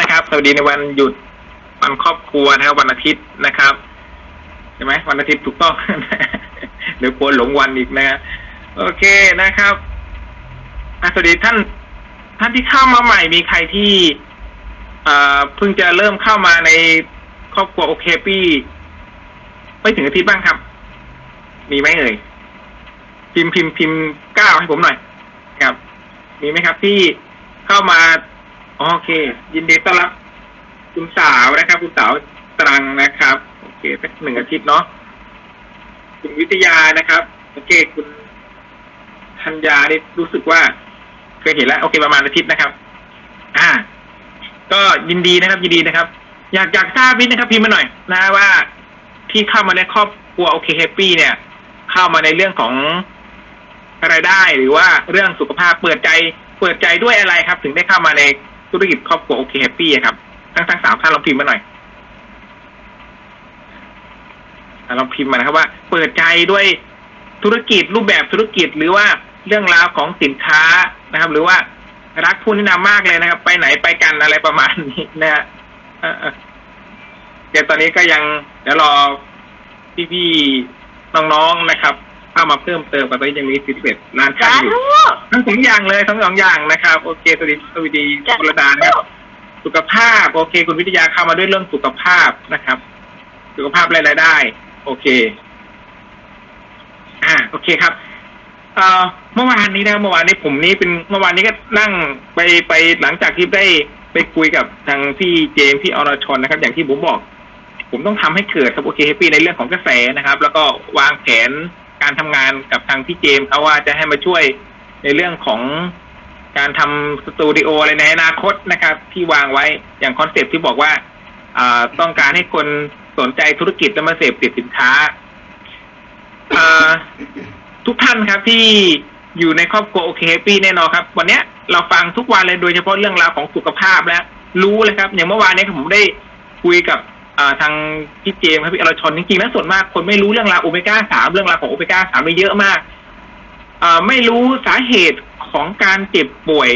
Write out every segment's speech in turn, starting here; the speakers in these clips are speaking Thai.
นะครับ สวัสดีในวันหยุดวันครอบครัวนะครับ วันอาทิตย์นะครับใช่ไหมวันอาทิตย์ถูกต้องเดี๋ยวกลัวหลงวันอีกนะโอเคนะครับสวัสดีท่าน ท่านที่เข้ามาใหม่มีใครที่เอ่อเพิ่งจะเริ่มเข้ามาในครอบครัวโอเคปี้ไม่ถึงอาทิตย์บ้างครับ มีไหมเอ่ยพิมพ์พิมพ์พิมพ์เก้าให้ผมหน่อย ครับ มีไหมครับที่เข้ามา โอเค ยินดีต้อนรับคุณสาวนะครับ คุณสาวตรังนะครับ โอเคสักหนึ่งอาทิตย์เนาะคุณวิทยานะครับ โอเค คุณธัญญานี่รู้สึกว่า เคยเห็นแล้ว โอเคประมาณอาทิตย์นะครับ อ่า ก็ยินดีนะครับ ยินดีนะครับ อยากอยากทราบนิดนะครับพิมพ์มาหน่อยนะว่าที่เข้ามาในครอบครัวโอเคแฮปปี้เนี่ย เข้ามาในเรื่องของรายได้หรือว่าเรื่องสุขภาพเปิดใจ เปิดใจด้วยอะไรครับ ถึงได้เข้ามาใน ธุรกิจครอบครัวโอเคแฮปปี้ครับทั้งทั้งสามท่านลองพิมพ์มาหน่อยลองพิมพ์มานะครับว่า เปิดใจด้วยธุรกิจรูปแบบธุรกิจหรือว่าเรื่องราวของสินค้านะครับ หรือว่ารักผู้นะนำมากเลยนะครับ ไปไหนไปกันอะไรประมาณนี้นะฮะเดี๋ยวตอนนี้ก็ยังเดี๋ยวรอพี่ๆน้องๆนะครับ เข้ามาเพิ่มเติมตอนนี้ยังมีสิบเอ็ดล้านท่าสานอยู่ ธุ ทั้งสองอย่างเลยทั้งสองอย่างนะครับ โอเคสวัสดีสวัสดีจ้ะ คุณระดานะครับสุขภาพ โอเค คุณวิทยาเข้ามาด้วยเรื่องสุขภาพนะครับ สุขภาพรายได้ โอเค อ่า โอเคครับ เอ่อเมื่อวานนี้นะครับเมื่อวานนี้ผมนี่เป็นเมื่อวานนี้ก็นั่งไปไปหลังจากที่ได้ไปคุยกับทางพี่เจมส์พี่อรชนนะครับ อย่างที่ผมบอก ผมต้องทำให้เกิดครับโอเคแฮปปี้ในเรื่องของกระแสนะครับ แล้วก็วางแผน การทำงานกับทางพี่เจมส์เขาว่าจะให้มาช่วยในเรื่องของการทำสตูดิโออะไรในอนาคตนะครับ ที่วางไว้อย่างคอนเซปต์ที่บอกว่าอ่าต้องการให้คนสนใจธุรกิจและมาเสพติดสินค้าอทุกท่านครับที่อยู่ในครอบครัวโอเคแฮปปี้แน่นอนครับ วันเนี้ยเราฟังทุกวันเลยโดยเฉพาะเรื่องราวของสุขภาพแล้ว รู้เลยครับ อย่างเมื่อวานนี้ผมได้คุยกับ ทางพี่เจมส์ครับพี่อรชนจริงๆแล้วส่วนมากคนไม่รู้เรื่องราวโอเมก้าสามเรื่องราวของโอเมก้าสามไปเยอะมากอ่าไม่รู้สาเหตุของการเจ็บป่วย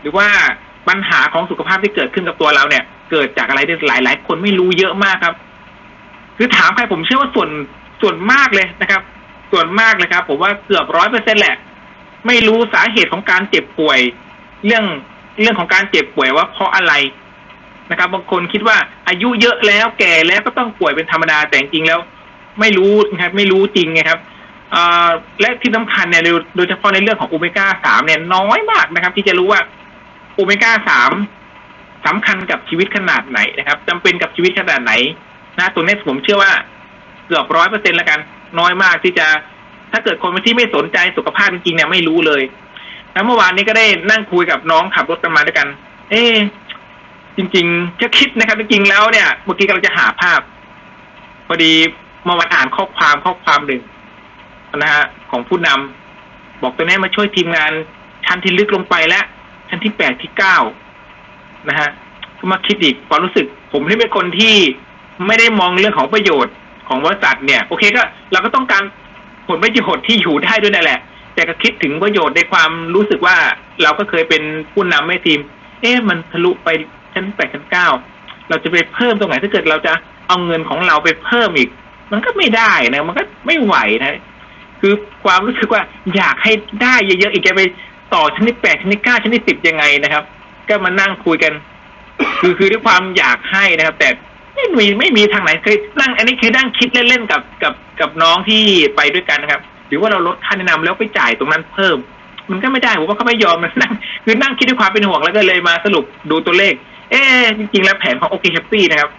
หรือว่าปัญหาของสุขภาพที่เกิดขึ้นกับตัวเราเนี่ย เกิดจากอะไรได้หลายหลายคนไม่รู้เยอะมากครับ คือถามใครผมเชื่อว่าส่วนส่วนมากเลยนะครับ ส่วนมากเลยครับ ผมว่าเกือบร้อยเปอร์เซ็นแหละ ไม่รู้สาเหตุของการเจ็บป่วย เรื่องเรื่องของการเจ็บป่วยว่าเพราะอะไร นะครับ บางคนคิดว่าอายุเยอะแล้วแก่แล้วก็ต้องป่วยเป็นธรรมดาแต่จริงแล้ว ไม่รู้นะครับ ไม่รู้จริงไงครับและที่สำคัญเนี่ยโดยโดยเฉพาะในเรื่องของโอเมก้าสามเนี่ยน้อยมากนะครับ ที่จะรู้ว่าโอเมก้าสามสำคัญกับชีวิตขนาดไหนนะครับจำเป็นกับชีวิตขนาดไหนนะตัวนี้ผมเชื่อว่าเกือบร้อยเปอร์เซ็นแล้วกัน น้อยมากที่จะถ้าเกิดคนที่ไม่สนใจสุขภาพจริงๆเนี่ยไม่รู้เลย แล้วเมื่อวานนี้ก็ได้นั่งคุยกับน้องขับรถกันมาด้วยกัน เอ๊ จริงๆจะคิดนะครับ จริงๆแล้วเนี่ยเมื่อกี้กำลังจะหาภาพพอดีเมาวันอ่านข้อความข้อความหนึ่งนะฮะของผู้นำบอกตัวนี้มาช่วยทีมงานชั้นที่ลึกลงไปแล้ว ชั้นที่แปดที่เก้านะฮะก็มาคิดอีกความรู้สึก ผมที่เป็นคนที่ไม่ได้มองเรื่องของประโยชน์ของบริษัทเนี่ย โอเคก็ เราก็ต้องการผลประโยชน์ที่อยู่ได้ด้วยนั่นแหละ แต่ก็คิดถึงประโยชน์ในความรู้สึกว่าเราก็เคยเป็นผู้นำให้ทีม เอ๊ะมันทะลุไป ชั้นแปดชั้นเก้าเราจะไปเพิ่มตรงไหนถ้าเกิดเราจะเอาเงินของเราไปเพิ่มอีก มันก็ไม่ได้นะ มันก็ไม่ไหวนะ คือความรู้สึกว่าอยากให้ได้เยอะๆอีกจะไปต่อชั้นที่แปดชั้นที่เก้าชั้นที่สิบยังไงนะครับ ก็มานั่งคุยกัน คือคือด้วยความอยากให้นะครับ แต่ไม่มีไม่มีทางไหนเคยนั่ง อันนี้คือนั่งคิดเล่นๆกับกับกับน้องที่ไปด้วยกันนะครับ หรือว่าเราลดค่าแนะนำแล้วไปจ่ายตรงนั้นเพิ่ม มันก็ไม่ได้ผมว่าเขาไม่ยอมมันนั่งคือนั่งคิดด้วยความเป็นห่วงแล้วก็เลยมาสรุปดูตัวเลข เอ๊จริง ๆ แล้วแผนของโอเคแฮปปี้นะครับ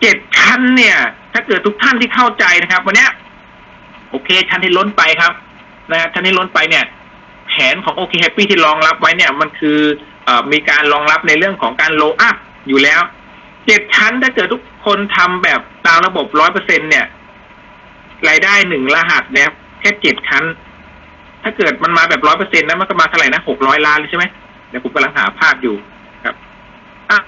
เจ็ดชั้นเนี่ย ถ้าเกิดทุกท่านที่เข้าใจนะครับ วันนี้โอเค ชั้นที่ล้นไปครับ นะชั้นที่ล้นไปเนี่ย แผนของโอเคแฮปปี้ที่รองรับไว้เนี่ย มันคือเออมีการรองรับในเรื่องของการโลอัพอยู่แล้วเจ็ดชั้นถ้าเกิดทุกคนทำแบบตามระบบร้อยเปอร์เซ็นเนี่ย รายได้หนึ่งรหัสเนี่ยแค่เจ็ดชั้น ถ้าเกิดมันมาแบบร้อยเปอร์เซ็นต์นะมันก็มาเท่าไหร่นะหกร้อยล้านเลยใช่ไหมเดี๋ยวผมกำลังหาภาพอยู่ครับอะ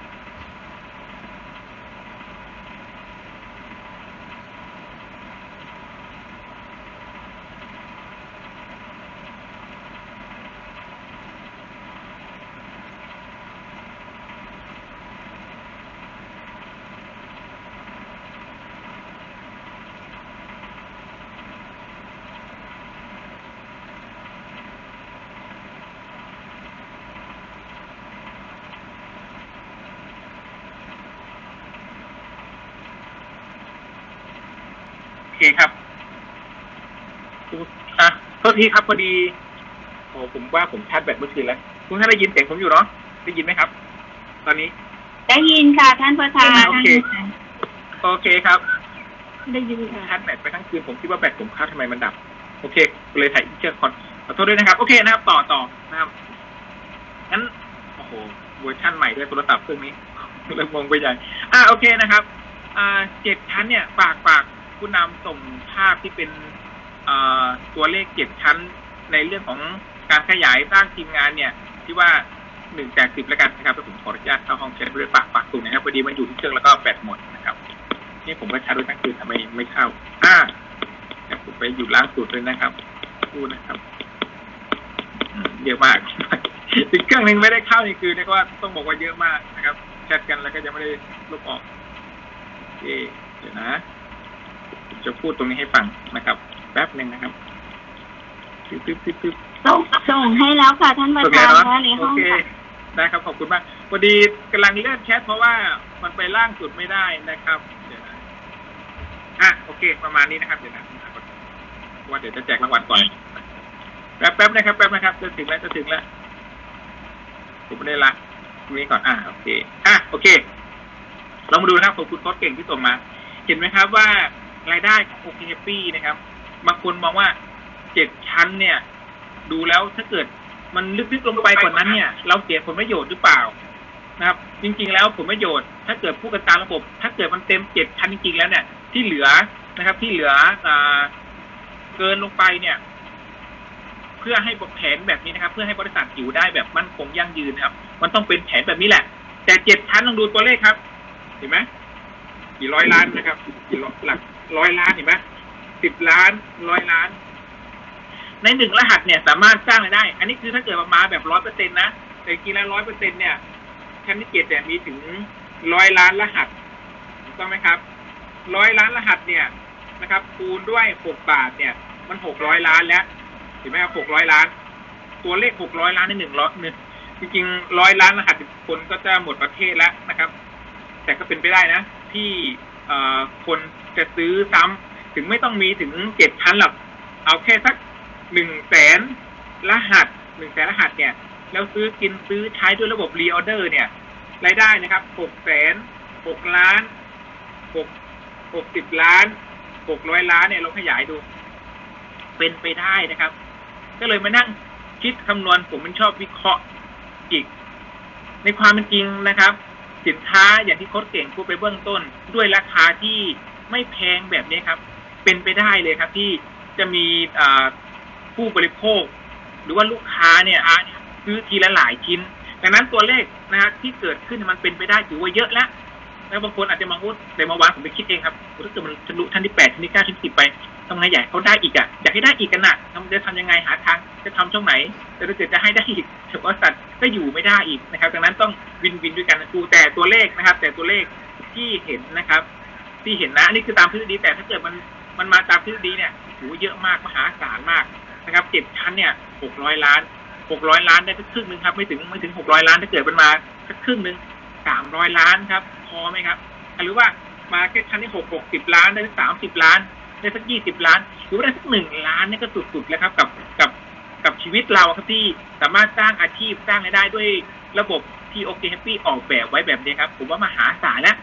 เคครับอะโท ษทีครับพอดีโอ้ผมว่าผมชาร์จแบตเมื่อคืนแล้วคุณท่านได้ยินเสียงผมอยู่เนาะได้ยินไหมครับ ตอนนี้ ได้ยินค่ะท่านประธานโอเคโอเคครับ ได้ยินค่ะชาร์จแบตไปทั้งคืนผมคิดว่าแบตผมค้างทำไมมันดับ โอเคเลยถ่ายเชือกคอนขอโทษด้วยนะครับ โอเคนะครับ ต่อต่อนะครับงั้นโอ้โหเวอร์ชันใหม่ด้วยโทรศัพท์เครื่องนี้เริ่มงงไปใหญ่อ่าโอเคนะครับอ่าเจ็ดชั้นเนี่ยฝากฝากผู้นำส่งภาพที่เป็นอ่า ตัวเลขเจ็ดชั้นในเรื่องของการขยายสร้างทีมงานเนี่ยที่ว่าหนึ่งจากสิบแล้วกันนะครับผมขออนุญาตเข้าห้องแชทด้วยฝากฝากตรงนะครับพอดีมันอยู่ที่เครื่องแล้วก็แบตหมดนะครับนี่ผมก็ชาร์จด้วยทั้งคืนทำไมไม่เข้าอ่าเดี๋ยวผมไปอยู่ล่างสุดเลยนะครับดูนะครับเยอะมากอีกเครื่องหนึ่งไม่ได้เข้านี่คือเรียกว่าต้องบอกว่าเยอะมากนะครับแชทกันแล้วก็ยังไม่ได้ลบออกโอเคเดี๋ยวนะ จะพูดตรงนี้ให้ฟังนะครับ แป๊บหนึ่งนะครับปึ๊บปึ๊บปึ๊บปึ๊บส่งส่งให้แล้วค่ะ ท่านประโอเคธานเนาะค่ะในโอห้องเคค่ะได้ครับขอบคุณมากพอดีกำลังเลื่อนแชทเพราะว่ามันไปล่างสุดไม่ได้นะครับเดี๋ยวนะอะโอเค ประมาณนี้นะครับเดี๋ยวนะว่าเดี๋ยวจะแจกรางวัลก่อนแป๊บแป๊บนะครับแป๊บนะครับจะถึงแล้วจะถึงแล้วผมไม่ได้ละตรงนี้ก่อนอะโอเคอะโอเคเรามาดูนะครับของคุณโค้ดเก่งที่ส่งมา เห็นไหมครับว่ารายได้ของโอเคแฮปปี้นะครับ บางคนมองว่าเจ็ดชั้นเนี่ย ดูแล้วถ้าเกิดมันลึกๆลงไปกว่านั้นเนี่ย เราเสียผลประโยชน์หรือเปล่านะครับ จริงๆแล้วผลประโยชน์ ถ้าเกิดผู้กันตามระบบ ถ้าเกิดมันเต็มเจ็ดชั้นจริงๆแล้วเนี่ยที่เหลือนะครับ ที่เหลืออ่าเกินลงไปเนี่ย เพื่อให้แผนแบบนี้นะครับ เพื่อให้บริษัทอยู่ได้แบบมั่นคงยั่งยืนนะครับ มันต้องเป็นแผนแบบนี้แหละ แต่เจ็ดชั้นลองดูตัวเลขครับ เห็นไหมกี่ร้อยล้านนะครับกี่ร้อยหลักร้อยล้านเห็นไหม สิบล้านร้อยล้าน ในหนึ่งรหัสเนี่ย สามารถสร้างรายได้ อันนี้คือถ้าเกิดมาแบบร้อยเปอร์เซ็นต์นะ แต่จริงแล้วร้อยเปอร์เซ็นต์เนี่ยชั้นที่เจ็ดเนี่ยมีถึงร้อยล้านรหัสถูกต้องไหมครับร้อยล้านรหัสเนี่ยนะครับ คูณด้วยหกบาทเนี่ย มันหกร้อยล้านแล้วเห็นไหมครับหกร้อยล้าน ตัวเลขหกร้อยล้านในหนึ่งร้อยหนึ่งจริงๆร้อยล้านรหัสคนก็จะหมดประเทศแล้วนะครับ แต่ก็เป็นไปได้นะ ที่เอ่อคนจะซื้อซ้ำ ถึงไม่ต้องมีถึงเจ็ดชั้นหรอกเอาแค่สักหนึ่งแสนรหัสหนึ่งแสนรหัสเนี่ย แล้วซื้อกินซื้อใช้ด้วยระบบรีออเดอร์เนี่ยรายได้นะครับหกแสนหกล้านหกหกสิบล้านหกร้อยล้านเนี่ยลองขยายดู เป็นไปได้นะครับ ก็เลยมานั่งคิดคำนวณผมมันชอบวิเคราะห์อีก ในความเป็นจริงนะครับ สินค้าอย่างที่โค้ดเก่งพูดไปเบื้องต้น ด้วยราคาที่ไม่แพงแบบนี้ครับ เป็นไปได้เลยครับที่จะมีผู้บริโภค หรือว่าลูกค้าเนี่ยซื้อทีละหลายชิ้น ดังนั้นตัวเลขนะฮะที่เกิดขึ้นมันเป็นไปได้ถือว่าเยอะแล้วแล้วบางคนอาจจะมองว่าแต่เมื่อวานผมไปคิดเองครับถ้าเกิดมันทะลุชั้นที่แปดชั้นที่เก้าชั้นที่สิบไปทำไงให้เขาได้อีกอะอยากให้ได้อีกกันน่ะทำจะทำยังไงหาทางจะทำช่องไหนแต่ถ้าเกิดจะให้ได้อีกเฉพาะสัตว์ก็อยู่ไม่ได้อีกนะครับ ดังนั้นต้องวินวินด้วยกันนะครูแต่ตัวเลขนะครับ แต่ตัวเลขที่เห็นนะครับ ที่เห็นนะอันนี่คือตามทฤษฎีแต่ถ้าเกิดมัน มันมาตามทฤษฎีเนี่ยถือว่าเยอะมากมหาศาลมากนะครับเจ็ดชั้นเนี่ยหกร้อยล้านหกร้อยล้านได้สักครึ่งหนึ่งครับ ไม่ถึงไม่ถึงหกร้อยล้านถ้าเกิดมันมาสักครึ่งหนึ่งสามร้อยล้านครับพอไหมครับ หรือว่ามาแค่ชั้นที่หกหกสิบล้านได้สักสามสิบล้าน ได้สักยี่สิบล้าน หรือว่าได้สักหนึ่งล้านนี่ก็สุดๆแล้วครับ กับกับกับชีวิตเราครับที่สามารถสร้างอาชีพสร้างรายได้ด้วยระบบที่โอเคแฮปปี้ออกแบบไว้แบบนี้ครับ ผมว่ามหาศาลแล้ว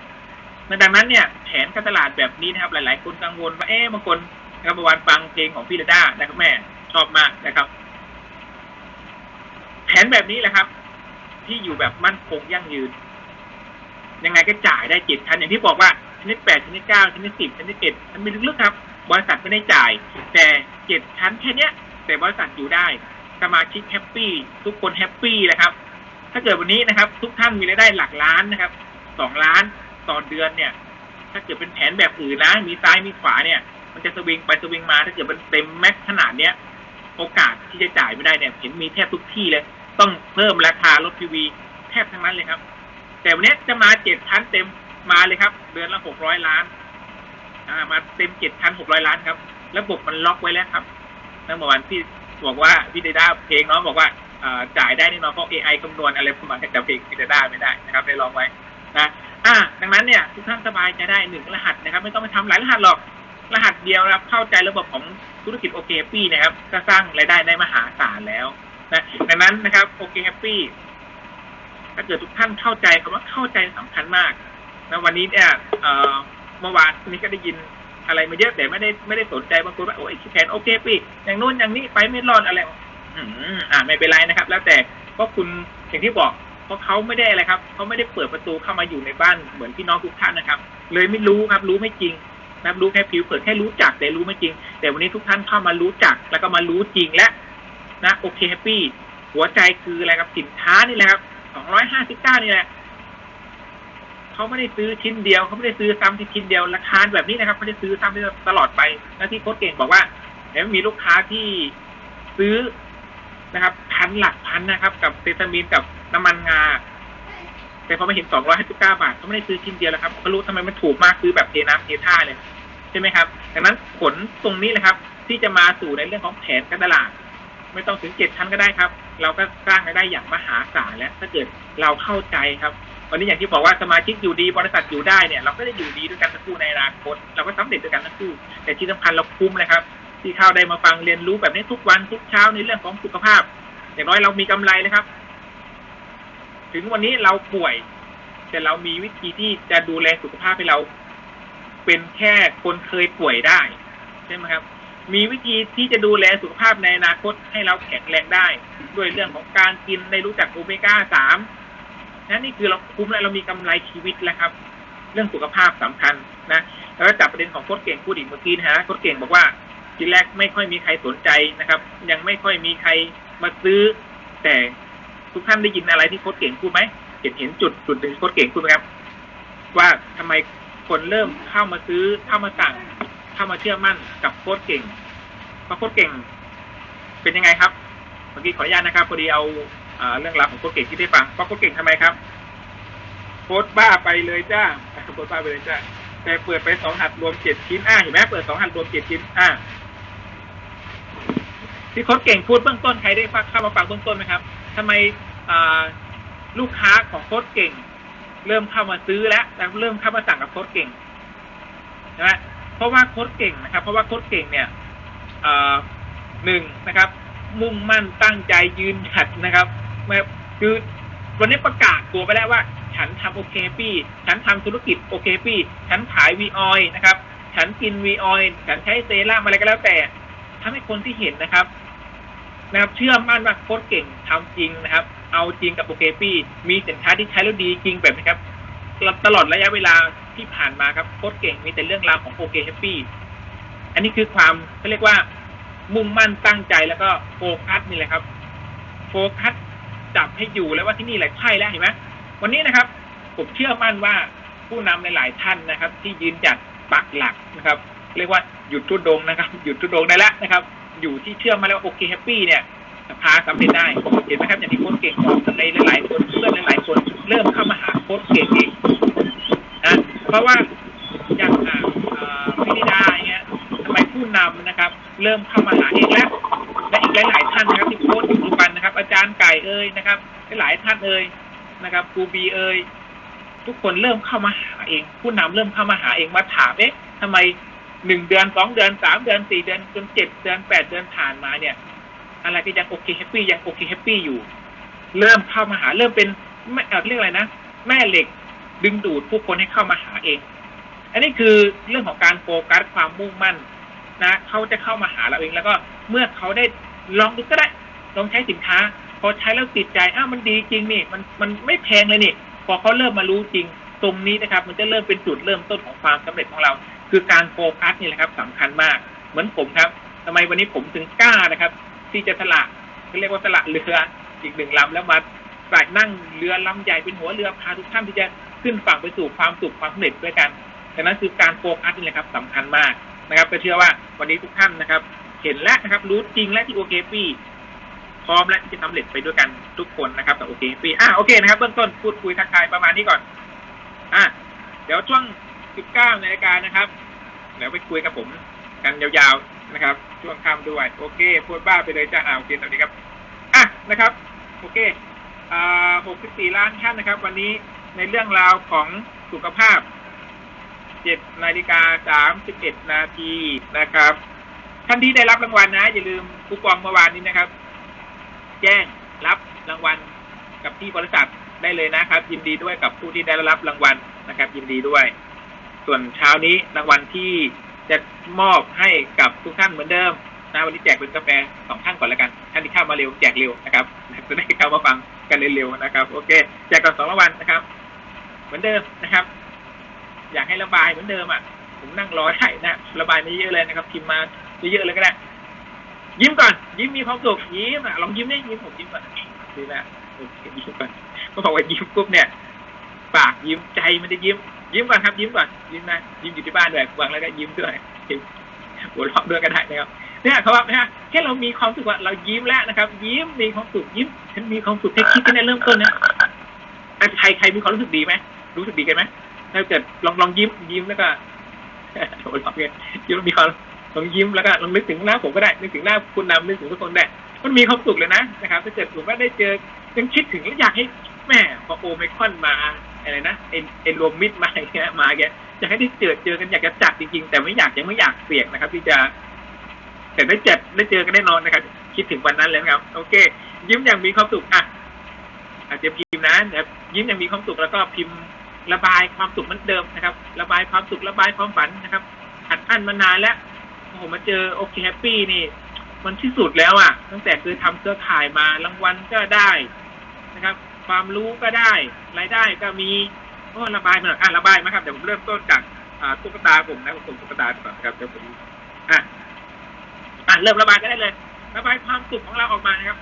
ดังนั้นเนี่ยแผนการตลาดแบบนี้นะครับ หลาย ๆ คนกังวลว่าเอ๊ะบางคนนะครับวานฟังเพลงของพี่ดาด้านะครับแม่ชอบมากนะครับ แผนแบบนี้แหละครับ ที่อยู่แบบมั่นคงยั่งยืน ยังไงก็จ่ายได้เจ็ดชั้นอย่างที่บอกว่าชั้นที่แปดชั้นที่เก้าชั้นที่สิบชั้นที่เจ็ดชั้นมีลึกๆครับ บริษัทไม่ได้จ่าย แต่เจ็ดชั้นแค่เนี้ย แต่บริษัทอยู่ได้ สมาชิกแฮปปี้ทุกคนแฮปปี้นะครับ ถ้าเกิดวันนี้นะครับ ทุกท่านมีรายได้หลักล้านนะครับสองล้าน ต่อเดือนเนี่ย ถ้าเกิดเป็นแผนแบบอื่นนะ มีซ้ายมีขวาเนี่ย มันจะสวิงไปสวิงมา ถ้าเกิดมันเต็มแม็กขนาดเนี้ย โอกาสที่จะจ่ายไม่ได้เนี่ย เห็นมีแทบทุกที่เลย ต้องเพิ่มราคารถทีวีแทบทั้งนั้นเลยครับ แต่วันนี้จะมาเจ็ดชั้นเต็มมาเลยครับ เดือนละหกร้อยล้าน อ่า มาเต็มเจ็ดชั้นหกร้อยล้านครับ ระบบมันล็อกไว้แล้วครับเมื่อวานพี่บอกว่าพี่เดด้าเพลงน้องบอกว่าจ่ายได้แน่นอนเพราะ AI คำนวณอะไรประมาณนี้แต่เพลงพี่เดด้าไม่ได้นะครับ ได้ลองไว้นะ อ่า ดังนั้นเนี่ยทุกท่านสบายใจได้หนึ่งรหัสนะครับ ไม่ต้องไปทำหลายรหัสหรอก รหัสเดียวนะครับ เข้าใจระบบของธุรกิจโอเคแฮปปี้นะครับ ก็สร้างรายได้ได้มหาศาลแล้วนะดังนั้นนะครับโอเคแฮปปี้ถ้าเกิดทุกท่านเข้าใจคำว่าเข้าใจสำคัญมากนะวันนี้เนี่ยเอ่อเมื่อวานนี้ก็ได้ยินอะไรมาเยอะแต่ไม่ได้ไม่ได้สนใจบางคนว่าโอ้ยแผนโอเคปี้อย่างนู้นอย่างนี้ไปไม่รอดอะไร อืมอ่าไม่เป็นไรนะครับ แล้วแต่เพราะคุณอย่างที่บอก เพราะเขาไม่ได้อะไรครับเขาไม่ได้เปิดประตูเข้ามาอยู่ในบ้านเหมือนพี่น้องทุกท่านนะครับ เลยไม่รู้ครับ รู้ไม่จริงนะรับรู้แค่ผิวเผินแค่รู้จักแต่รู้ไม่จริง แต่วันนี้ทุกท่านเข้ามารู้จักแล้วก็มารู้จริงและนะโอเคแฮปปี้หัวใจคืออะไรครับสินค้านี่แหละครับสองร้อยห้าสิบเก้านี่แหละเขาไม่ได้ซื้อชิ้นเดียวเขาไม่ได้ซื้อซ้ำที่ชิ้นเดียวราคาแบบนี้นะครับไม่ได้ซื้อซ้ำตลอดไปหน้าที่โค้ชเก่งบอกว่าเห็นมีลูกค้าที่ซื้อนะครับพันหลักพันนะครับ กับเซซามินกับ น้ำมันงา แต่พอมาเห็น259บาทเขาไม่ได้ซื้อชิ้นเดียวแล้วครับเขารู้ทำไมมันถูกมากซื้อแบบเทน้ำเทท่าเลยใช่ไหมครับดังนั้นผลตรงนี้แหละครับ ที่จะมาสู่ในเรื่องของแผนการตลาด ไม่ต้องถึงเจ็ดชั้นก็ได้ครับ เราก็สร้างรายได้อย่างมหาศาลแล้วถ้าเกิดเราเข้าใจครับวันนี้อย่างที่บอกว่าสมาชิกอยู่ดีบริษัทอยู่ได้เนี่ยเราก็ได้อยู่ดีด้วยกันทั้งคู่ในอนาคตเราก็สำเร็จด้วยกันทั้งคู่แต่ที่สำคัญเราคุ้มเลยครับ ที่เข้าได้มาฟังเรียนรู้แบบนี้ทุกวันทุกเช้าในเรื่องของสุขภาพ อย่างน้อยเรามีกำไรเลยครับ ถึงวันนี้เราป่วย แต่เรามีวิธีที่จะดูแลสุขภาพให้เราเป็นแค่คนเคยป่วยได้ใช่ไหมครับ มีวิธีที่จะดูแลสุขภาพในอนาคตให้เราแข็งแรงได้ ด้วยเรื่องของการกินได้รู้จักโอเมก้าสามนะนี่คือเราคุ้มแล้วเรามีกำไรชีวิตแล้วครับ เรื่องสุขภาพสำคัญนะแล้วจับประเด็นของโค้ชเก่งพูดอีกเมื่อกี้นะฮะโค้ชเก่งบอกว่าทีแรกไม่ค่อยมีใครสนใจนะครับ ยังไม่ค่อยมีใครมาซื้อ แต่ ทุกท่านได้ยินอะไรที่โค้ชเก่งพูดไหมเห็นเห็นจุดจุดหนึ่งโค้ชเก่งพูดไหมครับ ว่าทำไมคนเริ่มเข้ามาซื้อเข้ามาสั่งเข้ามาเชื่อมั่นกับโค้ชเก่งเพราะโค้ชเก่ง เป็นยังไงครับเมื่อกี้ขออนุญาตนะครับพอดีเอาเรื่องราวของโค้ชเก่งที่ได้ฟังเพราะโค้ชเก่งทำไมครับโค้ชบ้าไปเลยจ้าโค้ชบ้าไปเลยจ้าแต่เปิดไปสองหัดรวมเจ็ดชิ้นอ่าเห็นไหมเปิดสองหัดรวมเจ็ดชิ้นอ่าที่โค้ชเก่งพูดเบื้องต้นใครได้ฟังเข้ามาฟังเบื้องต้นไหมครับ ทำไมลูกค้าของโค้ชเก่ง เริ่มเข้ามาซื้อแล้วแล้วเริ่มเข้ามาสั่งกับโค้ชเก่งนะฮะเพราะว่าโค้ชเก่งนะครับ เพราะว่าโค้ชเก่งเนี่ยหนึ่งนะครับ มุ่งมั่นตั้งใจยืนหยัดนะครับม่คือวันนี้ประกาศตัวไปแล้วว่า ฉันทำโอเคปี้ฉันทำธุรกิจโอเคปี้ฉันขายวีออยนะครับ ฉันกินวีออยฉันใช้เซรั่มอะไรก็แล้วแต่ทำให้คนที่เห็นนะครับ นะครับเชื่อมั่นว่าโค้ชเก่งทำจริงนะครับ เอาจริงกับโอเคปี้มีสินค้าที่ใช้แล้วดีจริงแบบนี้ครับตลอดระยะเวลาที่ผ่านมาครับโค้ชเก่งมีแต่เรื่องราวของโอเคแฮปปี้อันนี้คือความเขาเรียกว่า มุ่งมั่นตั้งใจแล้วก็โฟกัสนี่แหละครับ โฟกัสจับให้อยู่แล้วว่าที่นี่แหละใช่แล้วเห็นไหมวันนี้นะครับ ผมเชื่อมั่นว่าผู้นำหลายๆท่านนะครับ ที่ยืนจัดปักหลักนะครับ เรียกว่าหยุดทุดงนะครับ หยุดทุดงได้แล้วนะครับ อยู่ที่เชื่อมาแล้วโอเคแฮปปี้เนี่ยพาสำเร็จได้เห็นไหมครับอย่างที่โค้ชเก่งบอกในหลายๆคนเพื่อนหลายๆคนเริ่มเข้ามาหาโค้ชเก่งเองนะเพราะว่าอย่างอ่าอ่าพิธิดาอย่างเงี้ยทำไมผู้นำนะครับ เริ่มเข้ามาหาเองแล้วและอีกหลายๆท่านนะครับที่โค้ชอยู่ทุกวันนะครับ อาจารย์ไก่เอ่ยนะครับหลายท่านเอ่ยนะครับครูบีเอ่ยทุกคนเริ่มเข้ามาหาเอง ผู้นำเริ่มเข้ามาหาเองมาถามเอ๊ะทำไม หนึ่งเดือนสองเดือนสามเดือนสี่เดือนจนเจ็ดเดือนแปดเดือนผ่านมาเนี่ย อะไรก็ยังโอเคแฮปปี้ยังโอเคแฮปปี้อยู่ เริ่มเข้ามาหาเริ่มเป็นแม่เอ่อเรียกอะไรนะแม่เหล็กดึงดูดผู้คนให้เข้ามาหาเอง อันนี้คือเรื่องของการโฟกัสความมุ่งมั่นนะเขาจะเข้ามาหาเราเอง แล้วก็เมื่อเขาได้ลองดูก็ได้ลองใช้สินค้า พอใช้แล้วติดใจอ้าวมันดีจริงนี่มันมันไม่แพงเลยนี่พอเขาเริ่มมารู้จริง ตรงนี้นะครับ มันจะเริ่มเป็นจุดเริ่มต้นของความสำเร็จของเรา คือการโฟกัสนี่แหละครับสำคัญมาก เหมือนผมครับทำไมวันนี้ผมถึงกล้านะครับ ที่จะสละเขาเรียกว่าสละเรืออีกหนึ่งลำแล้วมาใส่นั่งเรือลำใหญ่เป็นหัวเรือพาทุกท่านที่จะขึ้นฝั่งไปสู่ความสุขความสำเร็จด้วยกันดังนั้นคือการโฟกัสนี่แหละครับสำคัญมากนะครับก็เชื่อว่าวันนี้ทุกท่านนะครับ เห็นแล้วนะครับ รู้จริงและที่โอเคปี้พร้อมและที่จะสำเร็จไปด้วยกันทุกคนนะครับกับโอเคปี้อะโอเคนะครับเบื้องต้นพูดคุยทักทายประมาณนี้ก่อน อะเดี๋ยวช่วง 19นาฬิกานะครับเดี๋ยวไปคุยกับผมกันยาวๆนะครับ ช่วงค่ำด้วย โอเค พูดบ้าไปเลยจ้าอ่าโอเคสวัสดีครับ อะนะครับ โอเคอ่า64 ล้านท่านนะครับ วันนี้ในเรื่องราวของสุขภาพ 7นาฬิกา31 นาทีนะครับ ท่านที่ได้รับรางวัลนะ อย่าลืมคูปองเมื่อวานนี้นะครับ แจ้งรับรางวัลกับที่บริษัทได้เลยนะครับ ยินดีด้วยกับผู้ที่ได้รับรางวัลนะครับ ยินดีด้วย ส่วนเช้านี้รางวัลที่จะมอบให้กับทุกท่านเหมือนเดิมนะวันนี้แจกเป็นกาแฟสองท่านก่อนแล้วกันท่านที่เข้ามาเร็วแจกเร็วนะครับจะได้เข้ามาฟังกันเร็วๆนะครับ โอเค แจกก่อนสองรางวัลนะครับ เหมือนเดิมนะครับ อยากให้ระบายเหมือนเดิมอะผมนั่งรอได้นะระบายไม่เยอะเลยนะครับพิมพ์มาเยอะๆเลยก็ได้ยิ้มก่อน ยิ้มมีความสุขยิ้มอะลองยิ้มได้ยิ้มผมยิ้มก่อนดีนะโอเคยิ้มก่อนก็บอกว่ายิ้มปุ๊บเนี่ย ปากยิ้มใจมันจะยิ้ม ยิ้มก่อนครับ ยิ้มก่อนยิ้มนะยิ้มอยู่ที่บ้านด้วยวางแล้วก็ยิ้มด้วยหัวเราะด้วยก็ได้นะครับเนี่ยเขาว่านะฮะแค่เรามีความสุขว่าเรายิ้มแล้วนะครับ ยิ้มมีความสุขยิ้มฉันมีความสุขแค่คิดแค่นั้นเริ่มต้นนะใครใครมีความรู้สึกดีไหมรู้สึกดีกันไหมถ้าเกิดลองลองยิ้มยิ้มแล้วก็หัวเราะเนี่ยยิ้มแล้วมีความลองยิ้มแล้วก็ลองนึกถึงหน้าผมก็ได้นึกถึงหน้าคุณนำนึกถึงทุกคนได้มันมีความสุขเลยนะนะครับ ถ้าเกิดผมว่าได้เจอยังคิดถึงแล้วอยากให้แม่พอโอไมคอนมา อะไรนะเอ็นเอ็นรวมมิดมาอย่างเงี้ยมาแกอยากให้ได้เจอเจอกันอยากจะจัดจริงๆแต่ไม่อยากยังไม่อยากเสี่ยงนะครับ ที่จะแต่ได้เจอได้เจอกันแน่นอนนะครับ คิดถึงวันนั้นเลยนะครับ โอเค ยิ้มอย่างมีความสุขอะอาจจะพิมพ์นะเดี๋ยวยิ้มอย่างมีความสุขแล้วก็พิมพ์ระบายความสุขเหมือนเดิมนะครับ ระบายความสุขระบายความฝันนะครับอัดอั้นมานานแล้วโอ้โหมาเจอโอเคแฮปปี้นี่ มันที่สุดแล้วอะ ตั้งแต่เคยทำเครือข่ายมารางวัลก็ได้นะครับ ความรู้ก็ได้ รายได้ก็มีโอ้ระบายมาหน่อยอะระบายมาครับเดี๋ยวผมเริ่มต้นจากอ่าตุ๊กตาผมนะผมส่งตุ๊กตาก่อนครับเดี๋ยวผมอะอะเริ่มระบายก็ได้เลย ระบายความสุขของเราออกมานะครับ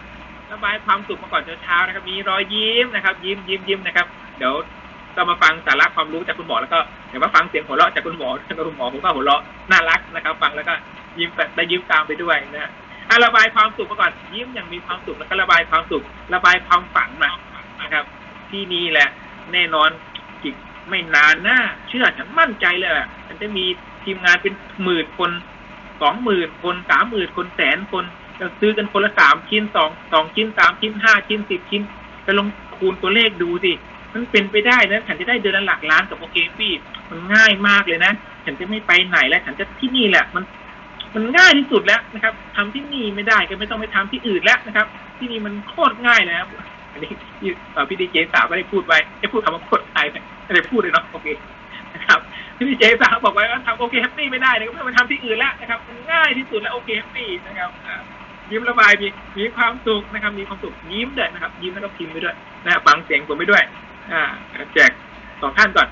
ระบายความสุขมาก่อนเช้าๆนะครับ มีรอยยิ้มนะครับ ยิ้มยิ้มยิ้มนะครับ เดี๋ยวเรามาฟังสาระความรู้จากคุณหมอแล้วก็เดี๋ยวมาฟังเสียงหัวเราะจากคุณหมอจากคุณหมอผมก็หัวเราะน่ารักนะครับ ฟังแล้วก็ยิ้มไปได้ยิ้มตามไปด้วยนะฮะอะระบายความสุขมาก่อนยิ้มอย่างมีความสุขแล้วก็ระบายความสุข ระบายความฝันมา นะครับ ที่นี่แหละแน่นอนอีกไม่นานนะเชื่อฉันมั่นใจเลยแหละมันจะมีทีมงานเป็นหมื่นคนสองหมื่นคนสามหมื่นคนแสนคนจะซื้อกันคนละสามชิ้นสองสองชิ้นสามชิ้นห้าชิ้นสิบชิ้นไปลงคูณตัวเลขดูสิมันเป็นไปได้นะฉันจะได้เดือนละหลักล้านกับโอเคฟี่มันง่ายมากเลยนะ ฉันจะไม่ไปไหนแล้ว ฉันจะที่นี่แหละ มัน มันง่ายที่สุดแล้วนะครับทำที่นี่ไม่ได้ก็ไม่ต้องไปทำที่อื่นแล้วนะครับ ที่นี่มันโคตรง่ายแล้ว อันนี้พี่ดีเจสาวก็ได้พูดไว้ได้พูดคำว่าโคตรง่ายไม่ได้พูดเลยเนาะโอเคนะครับพี่ดีเจสาวบอกไว้ว่าทำโอเคแฮปปี้ไม่ได้นะครับเพื่อมาทำที่อื่นแล้วนะครับมันง่ายที่สุดแล้วโอเคแฮปปี้นะครับยิ้มระบายมีมีความสุขนะครับ มีความสุขยิ้มด้วยนะครับ ยิ้มแล้วก็พิมพ์ไปด้วยนะฟังเสียงผมไปด้วย อ่า แจกสองท่านก่อน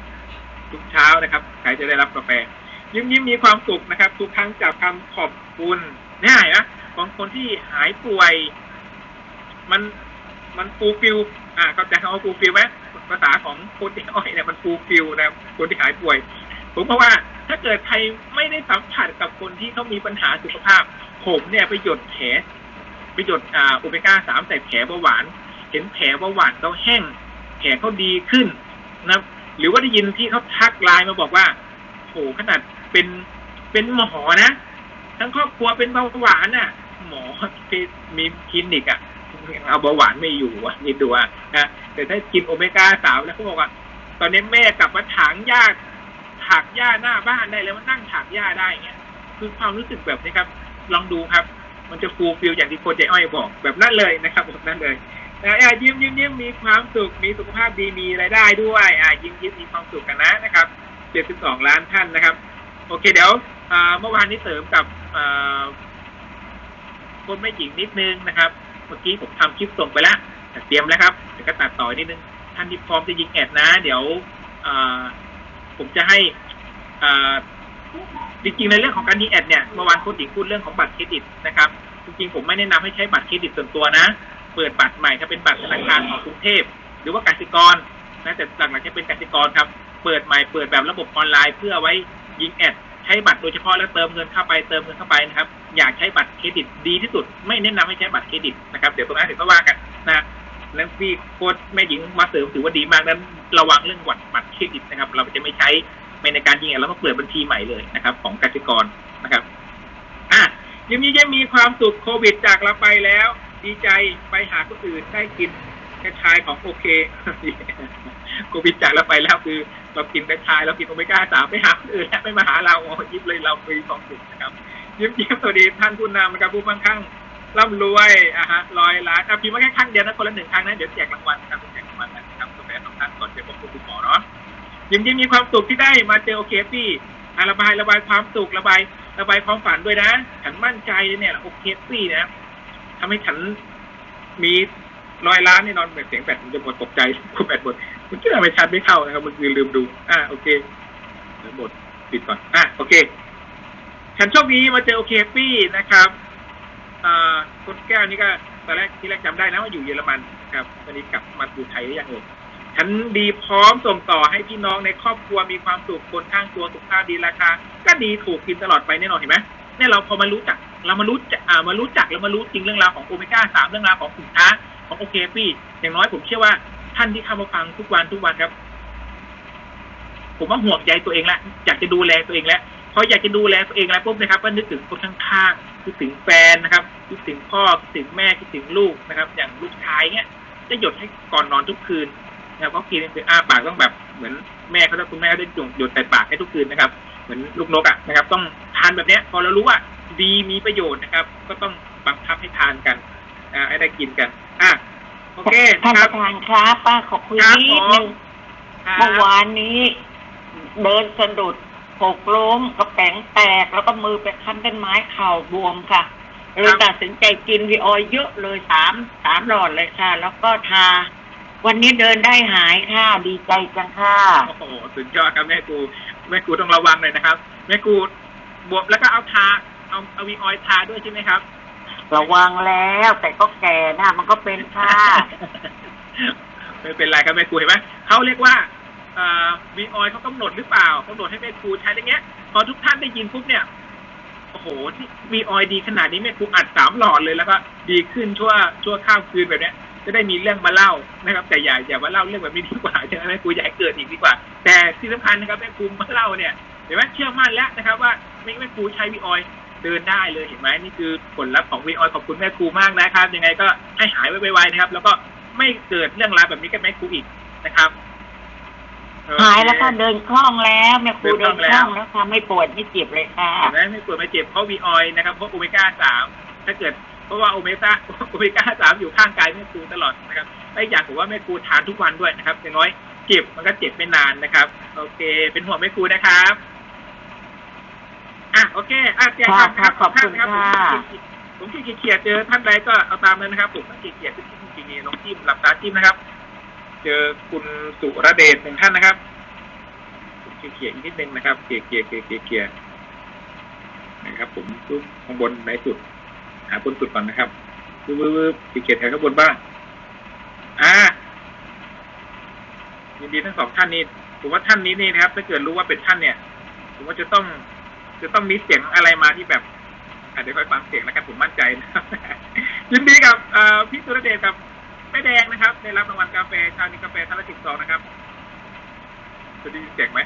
ทุกเช้านะครับใครจะได้รับกาแฟ ยิ้มยิ้มมีความสุขนะครับ ทุกครั้งจากคำขอบคุณง่ายนะของคนที่หายป่วย มัน มันฟูลฟิลอ่าเข้าใจคำว่าฟูลฟิลไหมภาษาของคนที่อ้อยเนี่ยมันฟูลฟิลนะคนที่หายป่วย ผมเพราะว่าถ้าเกิดใครไม่ได้สัมผัสกับคนที่เขามีปัญหาสุขภาพ ผมเนี่ยไปหยดแผลไปหยดอ่าโอเมก้าสามใส่แผลเบาหวาน เห็นแผลเบาหวานเขาแห้ง แผลเขาดีขึ้นนะหรือว่าได้ยินที่เขาทักไลน์มาบอกว่าโหขนาดเป็นเป็นหมอนะ ทั้งครอบครัวเป็นเบาหวานน่ะ หมอมีคลินิกอะ เอาเบาหวานไม่อยู่อะนี่ดูอะนะแต่ถ้ากินโอเมก้าสามแล้วเขาบอกว่า ตอนนี้แม่กลับมาถางหญ้าถากหญ้าหน้าบ้านได้แล้วมันนั่งถากหญ้าได้เงี้ยคือความรู้สึกแบบนี้ครับ ลองดูครับ มันจะฟูลฟิลอย่างที่โคเจอ้อยบอกแบบนั้นเลยนะครับแบบนั้นเลยนะอะยิ้มยิ้มยิ้มมีความสุขมีสุขภาพดีมีรายได้ด้วยอะยิ้มยิ้มมีความสุขกันนะนะครับเจ็ดสิบสองล้านท่านนะครับ โอเคเดี๋ยวเมื่อวานนี้เสริมกับคนไม่หญิงนิดนึงนะครับ เมื่อกี้ผมทำคลิปส่งไปแล้วแต่เตรียมแล้วครับเดี๋ยวก็ตัดต่อนิดนึงท่านที่พร้อมจะยิงแอดนะ เดี๋ยวผมจะให้จริงๆในเรื่องของการยิงแอดเนี่ยเมื่อวานโค้ชหญิงพูดเรื่องของบัตรเครดิตนะครับ จริงๆผมไม่แนะนำให้ใช้บัตรเครดิตส่วนตัวนะ เปิดบัตรใหม่ถ้าเป็นบัตรธนาคารของกรุงเทพหรือว่ากสิกรนะแต่หลักๆจะเป็นกสิกรครับเปิดใหม่เปิดแบบระบบออนไลน์ เพื่อไว้ยิงแอดใช้บัตรโดยเฉพาะแล้วเติมเงินเข้าไปเติมเงินเข้าไปนะครับ อยากใช้บัตรเครดิตดีที่สุด ไม่แนะนำให้ใช้บัตรเครดิตนะครับเดี๋ยวตรงนั้นเดี๋ยวก็ว่ากันนะแล้วพี่โค้ชแม่หญิงมาเสริมถือว่าดีมากนั้น ระวังเรื่องบัตรบัตรเครดิตนะครับ เราจะไม่ใช้ไม่ในการยิงแอดแล้วมาเปิดบัญชีใหม่เลยนะครับ ของกสิกรนะครับอะยิ้มยิ้มมีความสุขโควิดจากเราไปแล้ว ดีใจไปหาคนอื่นได้กินกระชายของโอเคโควิดจากเราไปแล้วคือเรากินกระชายเรากินโอเมก้าสามไม่หาคนอื่นและไม่มาหาเราโอ้ยิ้มเลยเรามีความสุขนะครับ ยิ้มยิ้มสวัสดีท่านผู้นำนะครับผู้มั่งคั่งร่ำรวยอะฮะร้อยล้านอะพิมพ์มาแค่ครั้งเดียวนะคนละหนึ่งครั้งนะเดี๋ยวแจกรางวัลนะครับแจกรางวัลนะครับกาแฟสองท่านก่อนเดี๋ยวผมคุณหมอเนาะยิ้มยิ้มมีความสุขที่ได้มาเจอโอเคพี่อะระบายระบายความสุขระบาย ระบายความฝันด้วยนะ ฉันมั่นใจเลยเนี่ยโอเคพี่นะทำให้ฉันมีร้อยล้านแน่นอนแบบเสียงแบตมันจะหมดตกใจคุณแบตหมดคุณเชื่อไหมชัดไม่เข้านะครับมันคือลืมดู อะโอเคหมดปิดก่อนอะโอเค ฉันโชคดีมาเจอโอเคปี้นะครับคุณแก้วนี่ก็ตอนแรกที่แรกจำได้นะว่าอยู่เยอรมันครับตอนนี้กลับมาอยู่ไทยหรือยังเอ่ยฉันดีพร้อมส่งต่อให้พี่น้องในครอบครัวมีความสุขคนข้างตัวสุขภาพดีราคา ก็ดีถูกกินตลอดไปแน่นอนเห็นไหมเนี่ยเราพอมารู้จัก เรามารู้จักอ่ามารู้จักแล้วมารู้จริงเรื่องราวของโอเมก้าสามเรื่องราวของสินค้าของโอเคปี้อย่างน้อยผมเชื่อว่าท่านที่เข้ามาฟังทุกวันทุกวันครับ ผมว่าห่วงใยตัวเองแล้วอยากจะดูแลตัวเองแล้ว พออยากจะดูแลตัวเองแล้วปุ๊บนะครับ ก็นึกถึงคนข้างๆคิดถึงแฟนนะครับ คิดถึงพ่อคิดถึงแม่คิดถึงลูกนะครับ อย่างลูกชายเนี้ยจะหยดให้ก่อนนอนทุกคืนนะครับก็กินคืออ้าปากต้องแบบเหมือนแม่เขาถ้าคุณแม่ได้หยดใส่ปากให้ทุกคืนนะครับ เหมือนลูกนกอะนะครับ ต้องทานแบบเนี้ย พอเรารู้ว่าดีมีประโยชน์นะครับ ก็ต้องบังคับให้ทานกันอ่าให้ได้กินกัน อะโอเคท่านนะคปรับระธานครับป้าขอคุยครับนิดผมนึงครับเมื่อวานนี้ เดินสะดุด หกล้มกระแป้งแตกแล้วก็มือไปคั้นต้นไม้เข่าบวมค่ะเลยตัดสินใจกินวีออยเยอะเลยสามสามหลอดเลยค่ะ แล้วก็ทา วันนี้เดินได้หายค่ะดีใจจังค่ะโอ้โหสุดยอดครับแม่กูแม่กูต้องระวังเลยนะครับ แม่กูบวบแล้วก็เอาทาเอาเอาวีออยล์ทาด้วยใช่ไหมครับระวังแล้วแต่ก็แก่นะมันก็เป็นค่ะไม่เป็นไรครับแม่ครูเห็นไหมเขาเรียกว่า วีออยเขากำหนดหรือเปล่ากำหนดให้แม่ครูใช้อย่างเงี้ย พอทุกท่านได้ยินปุ๊บเนี่ย โอ้โห ที่วีออยดีขนาดนี้แม่ครูอัดสามหลอดเลยแล้วก็ดีขึ้นชั่วชั่วข้ามคืนแบบเนี้ย จะได้มีเรื่องมาเล่านะครับ แต่อย่าอย่ามาเล่าเรื่องแบบนี้ดีกว่าใช่ไหมแม่ครูอยาให้เกิดอีกดีกว่า แต่ที่สำคัญนะครับแม่ครูมาเล่าเนี่ยเห็นไหมเชื่อมั่นแล้วนะครับ ว่าแม่แม่ครูใช้วีออยเดินได้เลยเห็นไหมนี่คือผลลัพธ์ของวีออยขอบคุณแม่ครูมากนะครับ ยังไงก็ให้หายไวๆนะครับ แล้วก็ไม่เกิดเรื่องราวแบบนี้กับแม่ครูอีกนะครับ หายแล้วค่ะเดินคล่องแล้วแม่ครูเดิเดินนคล่คอล่งองแล้วแล้วค่ะไม่ปวดไม่เจ็บเลยค่ะเห็นไหมไม่ปวดไม่เจ็บเพราะวีออยนะครับเพราะโอเมก้าสามถ้าเกิดเพราะว่าโอเมก้าโอเมก้าสามอยู่ข้างกายแม่ครูตลอดนะครับและอีกอย่างผมว่าแม่ครูทานทุกวันด้วยนะครับอย่างน้อยเจ็บมันก็เจ็บไม่นานนะครับ โอเค เป็นห่วงแม่ครูนะครับอะโอเคอะเจียครับครับขอบคุณท่านรับค่ะผมผมขี้เกียจเจอท่านใดก็เอาตามนั้นนะครับผมขี้เกียจที่จริงๆลองจิ้มหลับตาจิ้มนะครับ เจอคุณสุรเดชหนึ่งท่านนะครับเขียนนิดนึงนะครับเขียเขียเขียเขียเขียนะครับ ผมปุ๊บข้างบนไหนสุด หาบนสุดก่อนนะครับวืบวืบเขียแถวข้างบนบ้าง อ่ายินดีทั้งสองท่านนี้ผมว่าท่านนี้นี่นะครับ ถ้าเกิดรู้ว่าเป็นท่านเนี่ยผมว่าจะต้อง จะต้องมีเสียงอะไรมาที่แบบอะเดี๋ยวค่อยฟังเสียงแล้วกันผมมั่นใจนะยินดีกับพี่สุรเดชกับ ม่แดงนะครับ ได้รับรางวัลกาแฟชานี้กาแฟท่านละสิบสองนะครับจะได้ยินเสียงไหม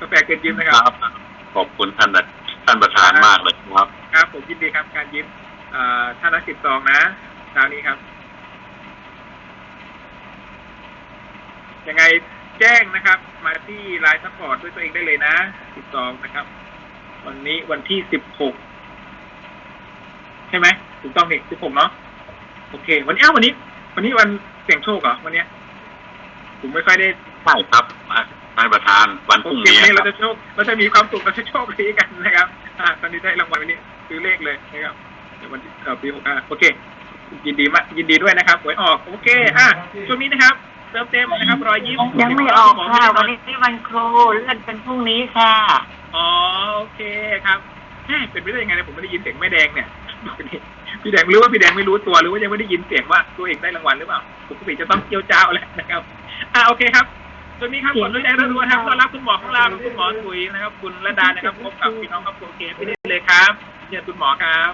กาแฟเกินยิ้มนะครับครับขอบคุณท่านนะท่านประธานมากเลยครับ ครับผมยินดีครับ การยิ้มเอ่อท่านละสิบสองนะเช้านี้ครับ ยังไงแจ้งนะครับ มาที่ไลน์ซัพพอร์ตด้วยตัวเองได้เลยนะสิบสองนะครับ วันนี้วันที่สิบหกใช่ไหมถูกต้องนี่สิบหกเนาะโอเค วันนี้อ้าววันนี้ วันนี้วันเสี่ยงโชคเหรอวันเนี้ยผมไม่ค่อยได้ใช่ครับท่านประธานวันพโอรุ่งเคนี้วันนี้คเรารับจะโชคเราจะมีความสุขเราจะโชคดีกันนะครับอ่าตอนนี้ได้รางวัลวันนี้ซื้อเลขเลยนะครับในวันที่เอ่อปีหกห้าโอเค ยินดีมากยินดีด้วยนะครับหวยออก โอเคอะช่วงนี้นะครับเติมเต็มนะครับรอยยิ้มยังไม่ออกค่ะ วันนี้วันครูเลื่อนเป็นพรุ่งนี้ค่ะอ๋อโอเคครับแหม่เป็นไปได้ยังไงเนี่ยผมไม่ได้ยินเสียงแม่แดงเนี่ย พี่แดงหรือว่าพี่แดงไม่รู้ตัวหรือว่ายังไม่ได้ยินเสียงว่าตัวเองได้รางวัลหรือเปล่าปกติจะต้องเกี่ยวเจ้าแหละนะครับอ่าโอเคครับจนนี้ครับก่อนที่จะรู้นะครับต้อนรับคุณหมอของเราคุณหมอถุยนะครับ คุณระดานะครับพบกับพี่น้องครับครเคสที่นี่เลยครับเนี่ยคุณหมอครับ